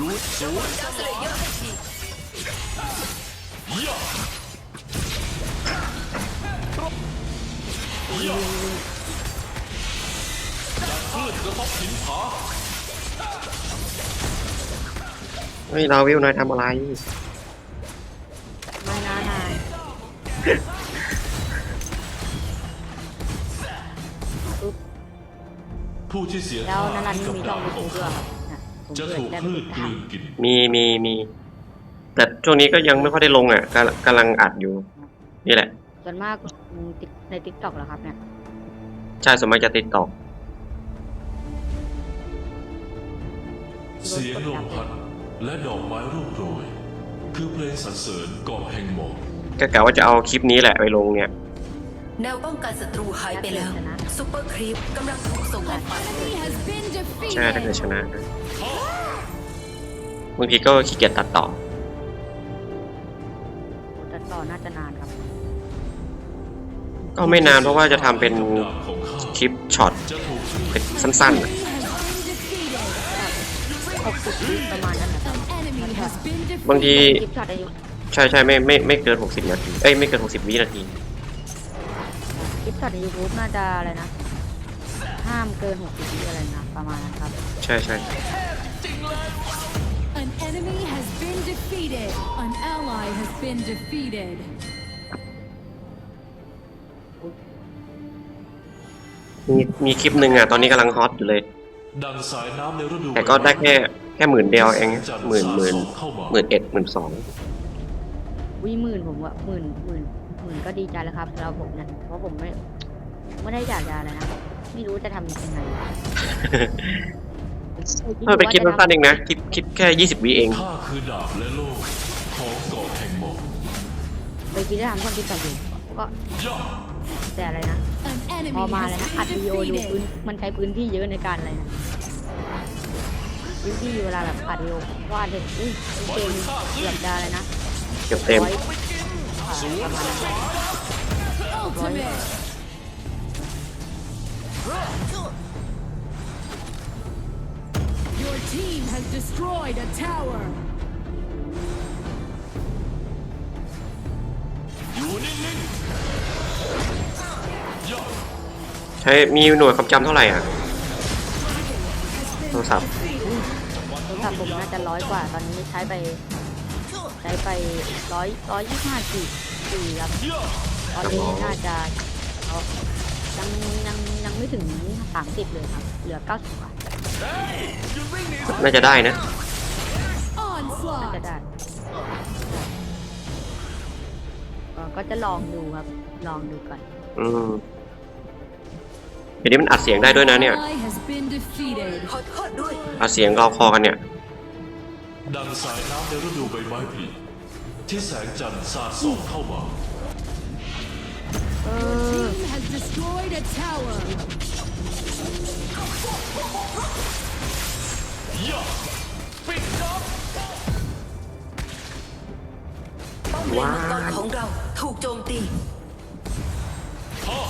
ยูสูดาวสเลเยอร์ให้ทียะยะจากคลื่นกระทบหินผาเฮ้ยเราวิวนายทำอะไร ไม่นะนายผู้ที่เสียแล้วท่านันนันกับมีช่ดาองบยูขทูอบงด้วยข้าครับเนี่ยผม จะเปิถูดกได้คลื่นเป็นกลืทางนกินมีมีมี แต่ช่วงนี้ก็ยังไม่ค่อยได้ลงอะกำลังกำลังอัดอยู่ นี่แหละ ส่วนมากติ๊กในติ๊กต็อกเหรอครับเนี่ย ใช่สวนมากจะติดต่อเสียงลมพัดและดอกไม้ร่วงโรย คือเพลงสรรเสริญเกาะแห่งหมอกก็กะว่าจะเอาคลิปนี้แหละไปลงเนี่ย แนวป้องกันศัตรูหายไปแล้วซูเปอร์ครีปกำลังถูกส่งออกไป Enemy has been ใช่ถ้าเกิด defeated. ชนะนะบางทีก็ขี้เกียจตัดต่อ แต่ต่อน่าจะนานครับ ก็ไม่นานเพราะว่าจะทำเป็นคลิปช็อตเป็นสั้นๆอะ Enemy has been defeated. หกสิบวิประมาณนั้นนะครับ An enemy has been บาง defeated. ที คลิปช็อตอายุใช่ใช่ไม่ไม่ไม่เกินหกสิบนาที เอ้ยไม่เกินหกสิบวินาที ช็อตในยูทูบน่าจะอะไรนะ ห้ามเกินหกสิบวิอะไรนะ ประมาณนั้นครับ ใช่ใช่ An enemy has been defeated. An ally has been defeated. มีมีคลิปหนึ่งอะ ตอนนี้กำลังฮอตอยู่เลย ดังสายน้ำในฤดูแต่ก็ได้แค่แค่หมื่นเดียวเองหมื่นหมื่นเข้ามาหมื่นเอ็ดหมื่นสองวิหมื่นผมว่าหมื่นหมื่น หมื่นก็ดีใจแล้วครับสำหรับผมเนี่ยเพราะผมไม่ไม่ได้อยากจะอะไรนะไม่รู้จะทำยังไงถ้าเป็นคลิปสั้นๆเองนะคลิปคลิปแค่ยี่สิบวิเองข้าคือดาบและโล่ของเกาะแห่งหมอกไปคิดได้ทำคนที่ต่ออยู่ก็ยะแต่อะไรนะ An พอ enemy มาแล้วนะอัด has วิดีโอ been ดูพื้น defeated. มันใช้พื้นที่เยอะในการอะไรนะพื้นที่เวลาแบบอัดวิดีโอวาดเลยอุ้ยเกมเกือบจะอะไรนะเกือบเต็ม ร้อยอ่าประมาณนั้น Ultimate. Your team has destroyed a tower. อยใช้มีหน่วยความจำเท่าไหร่อะโทรศัพท์โทรศัพท์ผมน่าจะร้อยกว่า ตอนนี้ใช้ไป ใช้ไปร้อยร้อยยี่สิบห้าสี่สี่ครับยะตอนนี้น่าจะเอายังยังยังไม่ถึงสามสิบเลยครับ เหลือเก้าสิบกว่าน่าจะได้นะน่าจะ Onslaught. ได้เอ่อก็จะลองดูครับ ลองดูก่อน อืมเดี๋ยวนี้มันอัดเสียงได้ด้วยนะเนี่ย Ally has been defeated. ขอโทษด้วยอัดเสียงรอคอกันเนี่ย ดังสายน้ำในฤดูใบไม้ผลิที่แสงจันทร์สาดส่องเข้ามาเออ Team has destroyed a tower. ยะปิดจ็อบป้อมเลนมังกรของเราถูกโจมตีฮ่า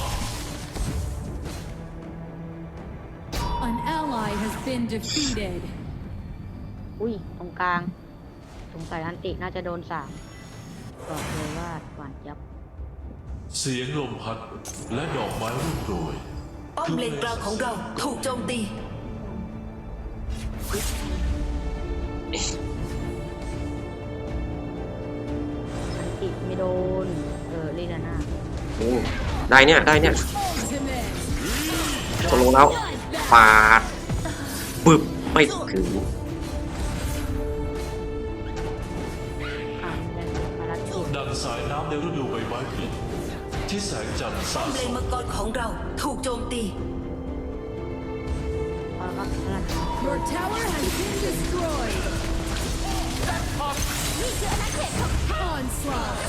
An ally has been defeated. อุ้ย ตรงกลาง สงสัยอันติน่าจะโดนสามบอกเลยว่าหวานยับ เสียงลมพัดและดอกไม้ร่วงโรยป้อมเลนกลางของเราถูกโจมตี อันติไม่โดน เออลีนาน่าอืมได้เนี่ย ได้เนี่ย Ultimate. ตกลงแล้วปาดบึบไม่ถึง รกิจดังสายน้ำในฤดูใบไม้ผลิที่แสงจันทร์สาป้อดมเลส่นองมังกรของเราถูกโจมตีภารกิจภารกิจ Your tower has been destroyed. Onslaught.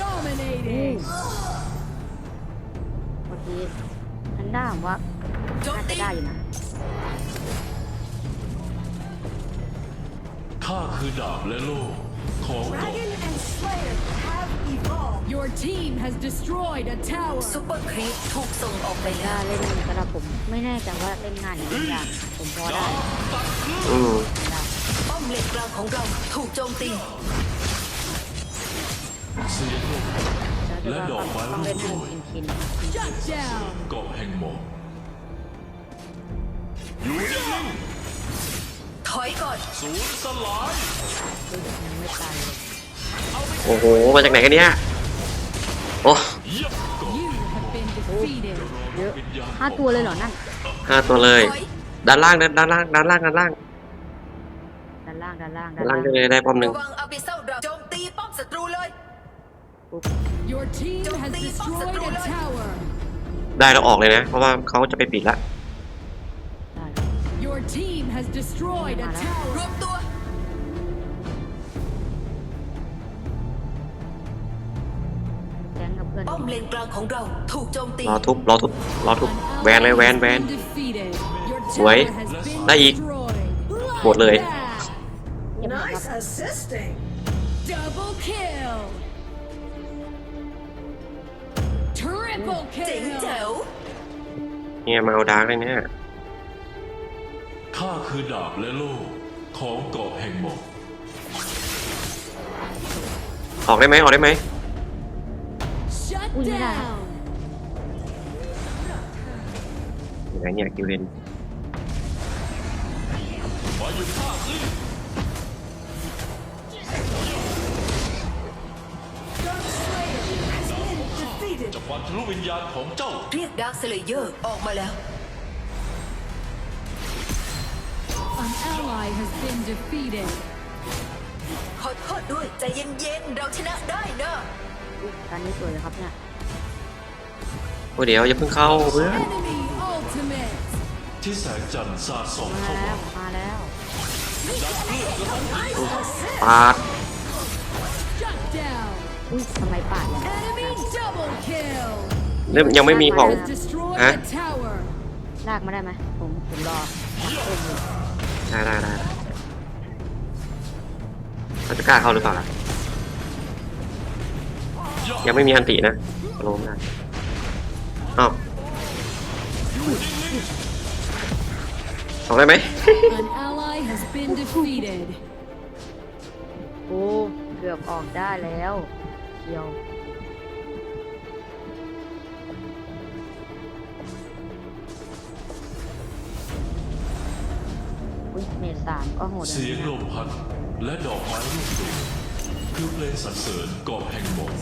Dominating. เมื่อกี้ทันด้าผมว่าน่าจะได้อยู่นะข้าคือดาบและโล่ของเกาะ Your team has destroyed a tower. ซูเปอร์ครีปถูกส่งออกไปถ้าแล้วเล่นสำหรับผมไม่แน่ใจว่าเล่นง่ายหรือเล่นยากผมพอได้อืมได้ของเราถูกโจมตี เสียงลมและดอกไม้ต้องเล่นร่ให้วงโรย คิน Shut down. เกาะแห่งหมอกอยู่นิ่งถอยก่อนๆศูนย์สลายๆยังไม่ตายเลยโอ้โห มาจากไหนกันเนี่ย โอ้เยี่ยมเกาะ You have been defeated. เยอะวิญญาณห้าตัวเลยเหรอนั่นห้าตัวเลยถอยด้านล่างด้านด้านล่างด้านล่างด้านล่างด้านล่างด้านล่างด้านล่างได้เลยได้ป้อมหนึ่งระวังอาบิเซลดราโจมตีป้อมศัตรูเลย Your team has destroyed a tower. ได้แล้วออกเลยนะ เพราะว่าเขาจะไปปิดละได้ Your team has destroyed a ร tower. วมตัว ป้อมเลนกลางของเราถูกโจมตีรอทุบรอทุบรอทุบ An แวนเลย ally แวน has แวน been defeated. Your สวย tower has been ได้อีก destroyed. หมดเลย Bloodbath. เก็บหมดครับ assisting Double kill. Triple เจ๋งแจ๋ kill. วเนี่ยมาเอาดาร์กเลยเนี่ยข้าคือดาบและโล่ของเกาะแห่งหมอกออกได้ไหมออกได้ไหม Shut Ui, thế nào? down. อยู่ไหนเนี่ยคิวเลนมาอยู่ข้าสิจะฟันทะลุวิญญาณของเจ้าเรียกดาร์คสเลเยอร์ออกมาแล้ว An ally has been defeated. ขอโทษด้วยใจเย็นๆ เราชนะได้นะอุ๊ยการนี้สวยเลยครับเนี่ยโอ้เดี๋ยวอย่าเพิ่งเข้าเพื่อน Enemy ultimate. ที่แสงจันทร์สาดส่องมาเข้าแล้มาวมาแล้วปาด Shut down. อุ้ยทำไมปาดเนี่ย Enemy double kill. เริ่มยังไม่มีของ Has destroyed Hả? a tower. ลากมาได้ไหมผมผมรอเพิ่มอยู่ได้ได้ได้ได้ เขาจะกล้าเข้าหรือเปล่าล่ะยังไม่มีอันตินะลงได้อ้าวออกได้ไหม An ally has been defeated. โอ้เกือบออกได้แล้วเดียว อุ้ยเมตรสามก็โหดเสียงนะลมพัด และดอกไม้ร่วงโรยคือเพลงสรรเสริญเกาะแห่งหมอก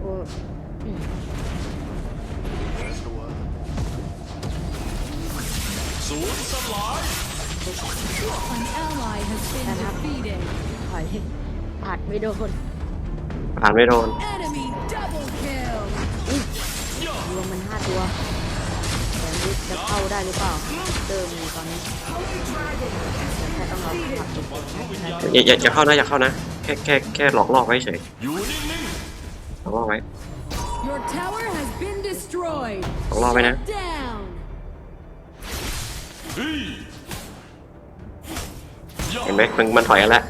โอ้อืมศูนย์สลาย An ally has been defeated. ถอยปาดไม่โดนผ่านไม่โดน Enemy double kill. รวมมันห้าตัวแสนวิทย์จะเข้าได้หรือเปล่า เติมมีตอนนี้แค่ ต้องรอขับติดอย่าอย่าอย่าเข้านะอย่าเข้านะแค่แค่แค่หลอกล่อไว้เฉยอยู่นิ่งหลอกล่อไว้ Your tower has been destroyed. หลอกล่อไว้นะ Shut down. ๆเฮ้ยย่าเห็นไหมมันมันถอยกันแล้ว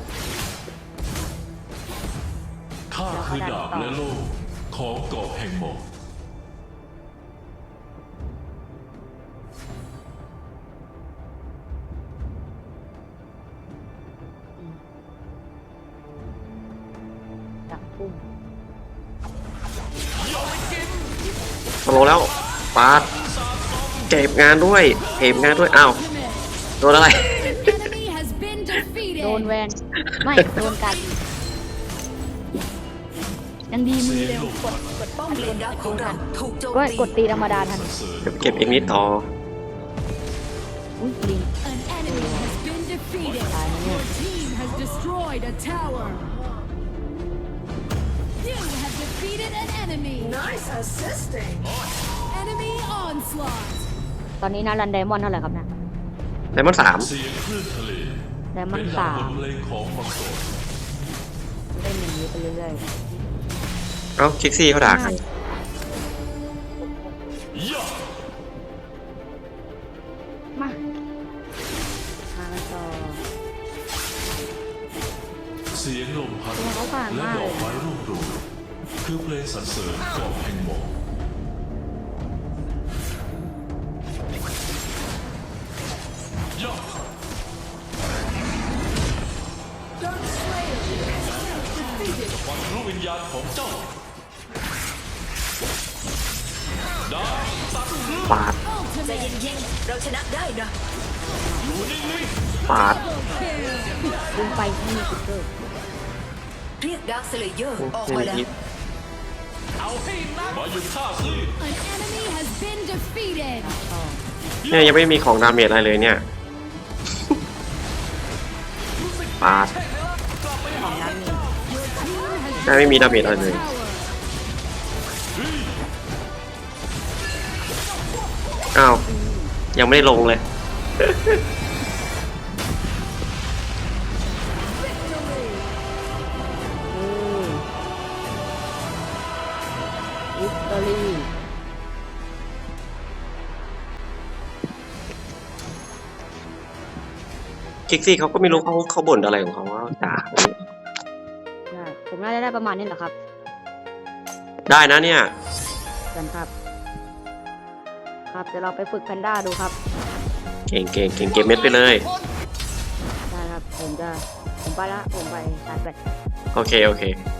ข้าคือดาบและโล่ของเกาะแห่งหมอก สโลแล้วปาดเก็บงานด้วยเก็บงานด้วยอ้าว Ultimate. โดนอะไร Enemy has been defeated. โดนแวน ไม่ โดนกัดยังดีมือเร็วกดกดป้อมเลนดาร์คของเราถูกโจมก็ตีกดตีธรรมดาทันสรรเสริญเดี๋ยวเก็บเองนิดต่ออุ้ยลิง An enemy has been defeated. Your enemy. Nice assisting Enemy onslaught. ตอนนี้นารันไดมอนด์เท่าไหร่ครับเนะไดมอนด์สามเสียงคลื่นทะเลไดมอเป็นนด์ดัสางบมทเพลงของมังกรเล่นอย่างนี้ไปเรื่อยเอ้าคิกซี่เขาด่าใครย่ รรเสริญกองแห่งหมอกยอด Dark Slayer has been defeated. วันรู้วิญญาณของเจ้าดาบตัดเรื่ปาดใจเย็นๆ เราชนะได้นะ อยู่นิ่งปาดลงไปที่มีกุเกอร์เรียกดาร์คสเลเยอร์ออกมาแล้ว เอาให้นักมาหยุดข้าสิ An enemy has been defeated. เนี่ยยังไม่มีของดาเมจอะไรเลยเนี่ยปาดของน้ำมีใช่ไม่มีดาเมจอะไรเลยอ้าว ยังไม่ได้ลงเลย คิกซี่เขาก็ไม่รู้เขาเขาบ่นอะไรของเขาว่าด่าใช่ผมน่าจะได้ประมาณนี้แหละครับได้นะเนี่ยกันครับ ครับเดี๋ยวเราไปฝึกแพนด้าดูครับเก่งเก่งเก่งเก็บเม็ดไปเลยได้ครับผมจะผมไปละผมไปชาร์จแบตโอเคโอเคค